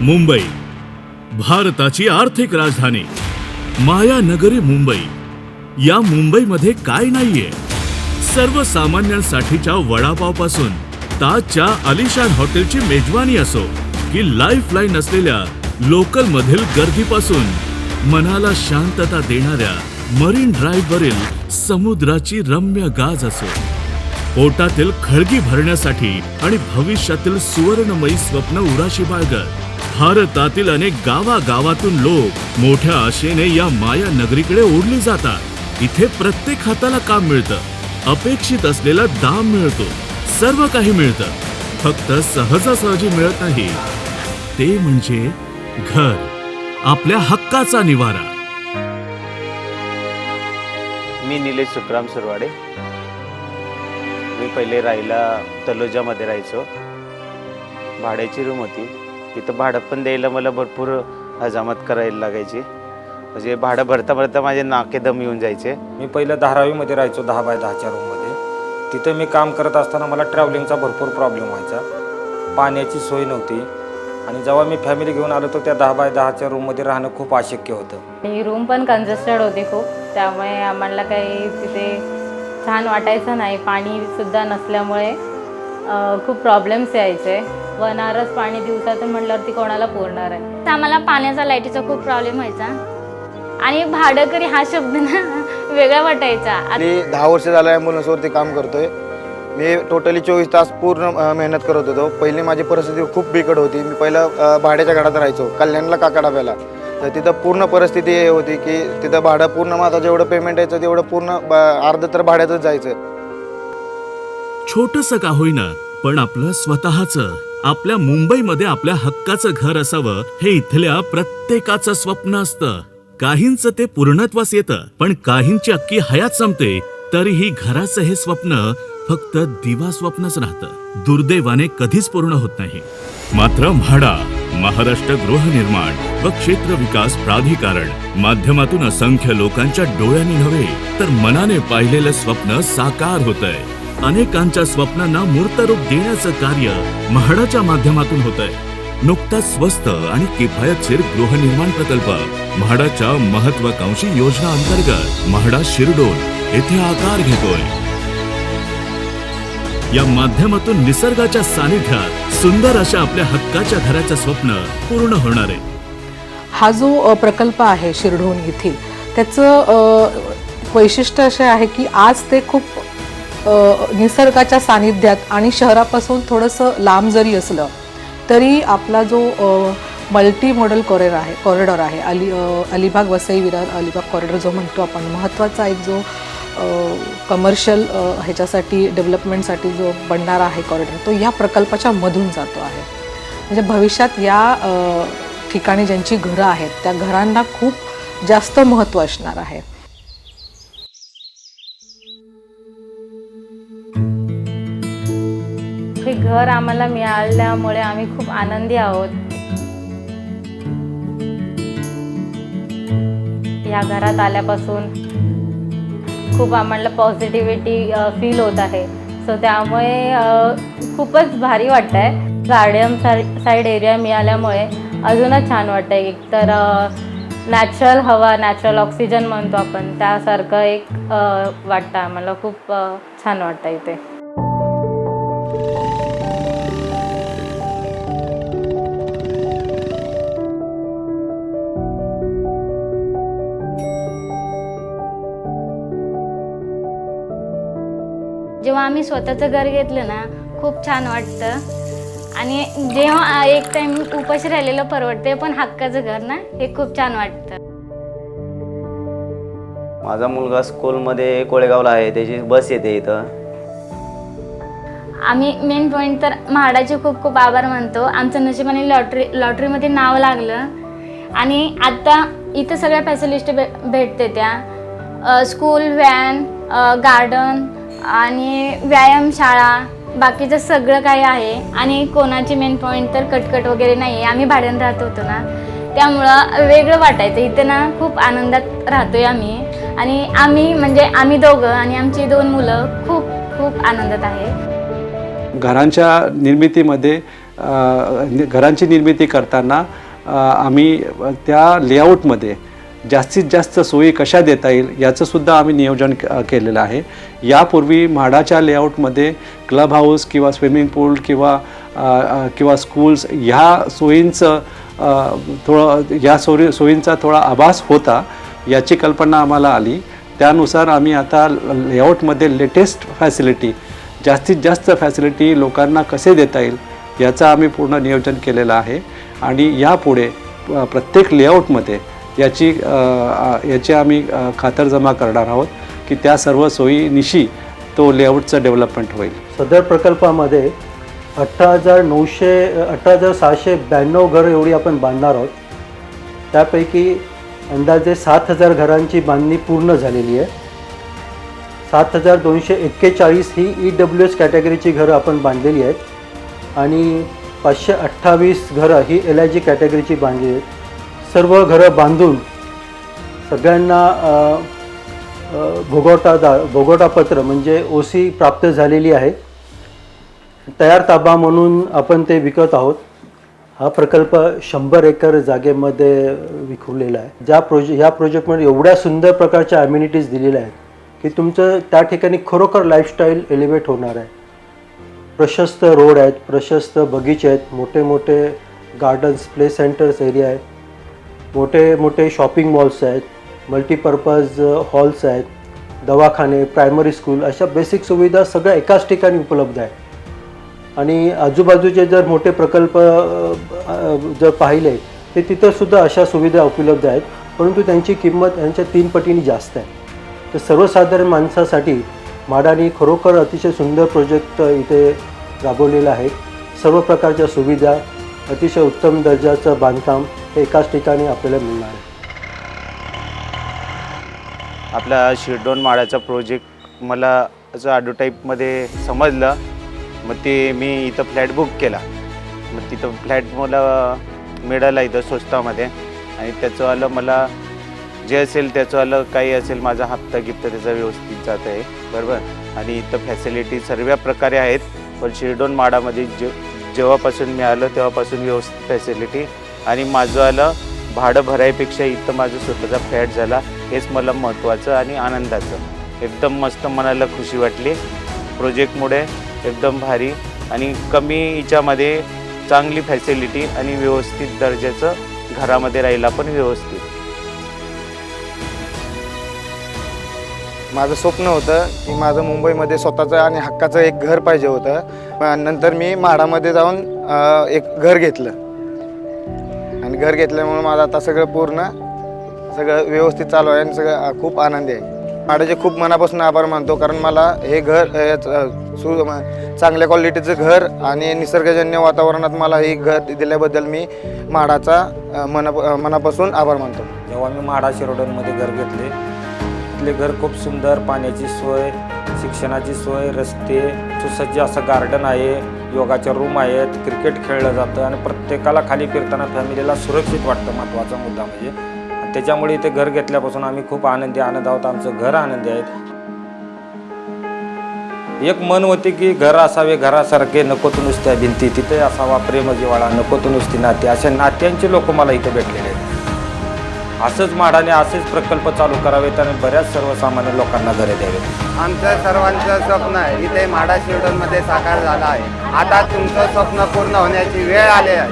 मुंबई. भारताची आर्थिक राजधानी. माया नगरी मुंबई. या मुंबईमध्ये काय नाहीये? सर्वसामान्यांसाठीच्या वडापावपासून ताजच्या अलिशान हॉटेलची मेजवानी असो की लाईफ लाईन असलेल्या लोकल मधील गर्दीपासून मनाला शांतता देणाऱ्या मरीन ड्राईव्ह वरील समुद्राची रम्य गाज असो. पोटातील खळगी भरण्यासाठी आणि भविष्यातील सुवर्णमयी स्वप्न उराशी बाळगत भारतातील अनेक गावागावातून लोक मोठ्या आशेने या माया नगरीकडे ओढली जातात. इथे प्रत्येक हाताला काम मिळतं. अपेक्षित असलेला दाम मिळतो. सर्व काही मिळतं. फक्त सहजासहजी मिळत नाही. ते म्हणजे घर. आपल्या हक्काचा निवारा. मी निलेश सुखराम सुरवाडे. मी पहिले राहिला तलोजामध्ये राहायचो. भाड्याची रूम होती. तिथं भाडं पण द्यायला मला भरपूर हजामत करायला लागायची. म्हणजे भाडं भरता भरता माझे नाके दम येऊन जायचे. मी पहिलं धारावीमध्ये राहायचो दहा बाय दहाच्या रूममध्ये तिथं मी काम करत असताना मला ट्रॅव्हलिंगचा भरपूर प्रॉब्लेम व्हायचा. पाण्याची सोय नव्हती. आणि जेव्हा मी फॅमिली घेऊन आलो तर त्या दहा बाय दहाच्या रूममध्ये राहणं खूप अशक्य होतं. ही रूम पण कंजेस्टेड होती खूप. त्यामुळे आम्हाला काही तिथे छान वाटायचं नाही. पाणीसुद्धा नसल्यामुळे खूप प्रॉब्लेम्स यायचे. वन आवरच पाणी दिवसातून म्हटल्यावरती कोणाला पुरणार आहे? तर आम्हाला पाण्याचा लाईटीचा खूप प्रॉब्लेम व्हायचा. आणि भाडकरी हा शब्द ना वेगळा वाटायचा. मी दहा वर्ष झालं ॲम्ब्युलन्सवरती काम करतोय. मी टोटली चोवीस तास पूर्ण अ, मेहनत करत होतो. पहिली माझी परिस्थिती खूप बिकट होती. मी पहिलं अ, भाड्याच्या घरात राहायचो कल्याणला काकाडाब्याला तर तिथं पूर्ण परिस्थिती हे होती की तिथं भाडं पूर्ण माझं जेवढं पेमेंट यायचं तेवढं पूर्ण ब- अर्ध तर भाड्यातच जायचं. छोटस का होईना पण आपलं स्वतःच. आपल्या मुंबईमध्ये आपल्या हक्काचं घर असावं हे इथल्या प्रत्येकाचं स्वप्न असतं. काहींचं ते पूर्णत्वास येतं पण काहींची अख्खी हयात संपते तरीही घराचं हे स्वप्न फक्त दिवा स्वप्नच राहतं. दुर्दैवाने कधीच पूर्ण होत नाही. मात्र म्हाडा महाराष्ट्र गृहनिर्माण व क्षेत्र विकास प्राधिकरण माध्यमातून असंख्य लोकांच्या डोळ्यांनी नव्हे तर मनाने पाहिलेलं स्वप्न साकार होतंय. अनेकांच्या स्वप्नांना मूर्तरूप देण्याचं कार्य म्हाडाच्या माध्यमातून होत आहे नुकताच स्वस्त आणि किफायतशीर गृहनिर्माण प्रकल्प म्हाडाच्या महत्वाकांक्षी योजना अंतर्गत म्हाडा शिरडोन येथे आकार घेतोय. या माध्यमातून निसर्गाच्या सानिध्यात सुंदर अशा आपल्या हक्काच्या घराचं स्वप्न पूर्ण होणार आहे. हा जो प्रकल्प आहे शिरढोण येथील त्याचं वैशिष्ट्य असे आहे की आज ते खूप निसर्गाच्या सानिध्यात आणि शहरापासून थोडंसं लांब जरी असलं तरी आपला जो मल्टी मॉडल कॉरिडॉर आहे कॉरिडॉर आहे अली अलिबाग वसई विरार अलिबाग कॉरिडॉर जो म्हणतो आपण महत्त्वाचा एक जो कमर्शियल ह्याच्यासाठी डेव्हलपमेंटसाठी जो बनणारा आहे कॉरिडॉर तो या प्रकल्पाच्या मधून जातो आहे. म्हणजे भविष्यात या ठिकाणी ज्यांची घरं आहेत त्या घरांना खूप जास्त महत्त्व असणार आहे. घर आम्हाला मिळाल्यामुळे आम्ही खूप आनंदी आहोत. या घरात आल्यापासून खूप आम्हाला पॉझिटिव्हिटी फील होत आहे. सो त्यामुळे खूपच भारी वाटत आहे गार्डन साईड एरिया मिळाल्यामुळे अजूनच छान वाटतं आहे एक तर नॅचरल हवा नॅचरल ऑक्सिजन म्हणतो आपण. त्यासारखं एक वाटतं आम्हाला. खूप छान वाटतं इथे. जेव्हा आम्ही स्वतःचं घर घेतलं ना खूप छान वाटतं. आणि जेव्हा एक टाइम उपाशी राहिलेलं परवडते पण हक्काचं घर ना हे खूप छान वाटतं. माझा मुलगा स्कूलमध्ये कोळेगावला आहे त्याची बस येते इथं. आम्ही मेन पॉईंट तर म्हाडाचे खूप खूप आभार मानतो. आमचं नशिबाने लॉटरी लॉटरीमध्ये नाव लागलं. आणि आत्ता इथं सगळ्या फॅसिलिटी भे भेटते त्या. स्कूल व्हॅन गार्डन आणि व्यायामशाळा बाकीचं सगळं काही आहे. आणि कोणाची मेन पॉईंट तर कटकट वगैरे नाही आहे आम्ही भाड्यानं राहत होतो ना. त्यामुळं वेगळं वाटायचं. इथं ना खूप आनंदात राहतोय आम्ही. आणि आम्ही म्हणजे आम्ही दोघं आणि आमची दोन मुलं खूप खूप आनंदात आहे. घरांच्या निर्मितीमध्ये घरांची निर्मिती करताना आम्ही त्या लेआउटमध्ये जास्तीत जास्त सोयी कशा देता येईल याचंसुद्धा आम्ही नियोजन क- केलेलं आहे. यापूर्वी म्हाडाच्या लेआउटमध्ये क्लब हाऊस किंवा स्विमिंग पूल किंवा किंवा स्कूल्स ह्या सोयींचं थोडं या सोयी सोयींचा थोडा आभास होता याची कल्पना आम्हाला आली. त्यानुसार आम्ही आता लेआउटमध्ये लेटेस्ट फॅसिलिटी जास्तीत जास्त फॅसिलिटी लोकांना कसे देता येईल याचं आम्ही पूर्ण नियोजन केलेलं आहे. आणि यापुढे प्रत्येक लेआउटमध्ये याची याची आम्ही खातरजमा करणार आहोत की त्या सर्व सोयीनिशी तो लेआउटचं डेव्हलपमेंट होईल. सदर प्रकल्पामध्ये अठरा हजार नऊशे अठरा हजार सहाशे ब्याण्णव घरं एवढी आपण बांधणार आहोत. त्यापैकी अंदाजे सात हजार घरांची बांधणी पूर्ण झालेली आहे. सात हजार दोनशे एक्केचाळीस ही ई डब्ल्यू एस कॅटेगरीची घरं आपण बांधलेली आहेत. आणि पाचशे अठ्ठावीस घरं ही एल आय जी कॅटेगरीची बांधली आहेत. सर्व घरं बांधून सगळ्यांना अ, भोगवटापत्र म्हणजे ओ सी प्राप्त झालेली आहे. तयार ताबा म्हणून आपण ते विकत आहोत. हा प्रकल्प शंभर एकर जागेमध्ये विखुरलेला आहे. ज्या प्रोजे ह्या प्रोजेक्टमध्ये एवढ्या सुंदर प्रकारच्या ॲम्युनिटीज दिलेल्या आहेत की तुमचं त्या ठिकाणी खरोखर लाईफस्टाईल एलिवेट होणार आहे. प्रशस्त रोड आहेत प्रशस्त बगीचे आहेत मोठे मोठे गार्डन्स प्ले सेंटर्स एरिया आहेत. मोठे मोठे शॉपिंग मॉल्स आहेत मल्टीपर्पज हॉल्स uh, आहेत दवाखाने प्रायमरी स्कूल अशा बेसिक सुविधा सगळ्या एकाच ठिकाणी उपलब्ध आहेत. आणि आजूबाजूचे जर मोठे प्रकल्प uh, uh, जर पाहिले ते तिथंसुद्धा अशा सुविधा उपलब्ध आहेत परंतु त्यांची किंमत यांच्या तीन पटीने जास्त आहे. तर सर्वसाधारण माणसासाठी माडानी खरोखर अतिशय सुंदर प्रोजेक्ट इथे राबवलेला आहे. सर्व प्रकारच्या सुविधा अतिशय उत्तम दर्जाचं बांधकाम हे एकाच ठिकाणी आपल्याला मिळणार आहे. आपला शिरडोन माळ्याचा प्रोजेक्ट मला असं ॲडव्हर्टाईपमध्ये समजलं. मग ते मी इथं फ्लॅट बुक केला. मग तिथं फ्लॅट मला मिळाला इथं स्वस्तामध्ये. आणि त्याचंवालं मला जे असेल त्याचंवालं काही असेल माझा हप्ता गिफ्ता त्याचा व्यवस्थित जात आहे. बरोबर? आणि इथं फॅसिलिटी सर्व प्रकारे आहेत. पण शिरडोन माडामध्ये जे जेव्हापासून मी आलो तेव्हापासून व्यवस्थित फॅसिलिटी आणि माझं आलं भाडं भरायपेक्षा इथं माझं स्वतःचा फ्लॅट झाला हेच मला महत्त्वाचं आणि आनंदाचं. एकदम मस्त मनाला खुशी वाटली. प्रोजेक्टमुळे एकदम भारी आणि कमी हिच्यामध्ये चांगली फॅसिलिटी आणि व्यवस्थित दर्जाचं घरामध्ये राहिला पण व्यवस्थित. माझं स्वप्न होतं की माझं मुंबईमध्ये स्वतःचं आणि हक्काचं एक घर पाहिजे होतं. नंतर मी म्हाडामध्ये जाऊन एक घर घेतलं. आणि घर घेतल्यामुळे माझं आता सगळं पूर्ण सगळं व्यवस्थित चालू आहे आणि सगळं खूप आनंदी आहे. म्हाडाचे खूप मनापासून आभार मानतो कारण मला हे घर सु चांगल्या क्वालिटीचं घर आणि निसर्गजन्य वातावरणात मला हे घर दिल्याबद्दल मी माडाचा मना मनापासून आभार मानतो. जेव्हा मी म्हाडा शिरोडनमध्ये घर घेतले तिथले घर खूप सुंदर पाण्याची सोय शिक्षणाची सोय रस्ते सुसज्ज असं गार्डन आहे योगाच्या रूम आहेत क्रिकेट खेळलं जातं आणि प्रत्येकाला खाली फिरताना फॅमिलीला सुरक्षित वाटतं महत्त्वाचा मुद्दा म्हणजे. त्याच्यामुळे इथे घर घेतल्यापासून आम्ही खूप आनंदी आनंद आहोत आमचं घर आनंदी आहे. एक मन होते की घर असावे घरासारखे नको तो नुसत्या भिंती तिथे असावा प्रेम जिवाळा नको तो नुसती नाते. अशा नात्यांचे लोक मला इथे भेटलेले आहेत. असंच म्हाडाने असेच प्रकल्प चालू करावेत आणि बऱ्याच सर्वसामान्य लोकांना घरे द्यावेत. आमचं सर्वांचं स्वप्न इथे माडा शिवडनमध्ये साकार झालं आहे. आता तुमचं स्वप्न पूर्ण होण्याची वेळ आली आहे.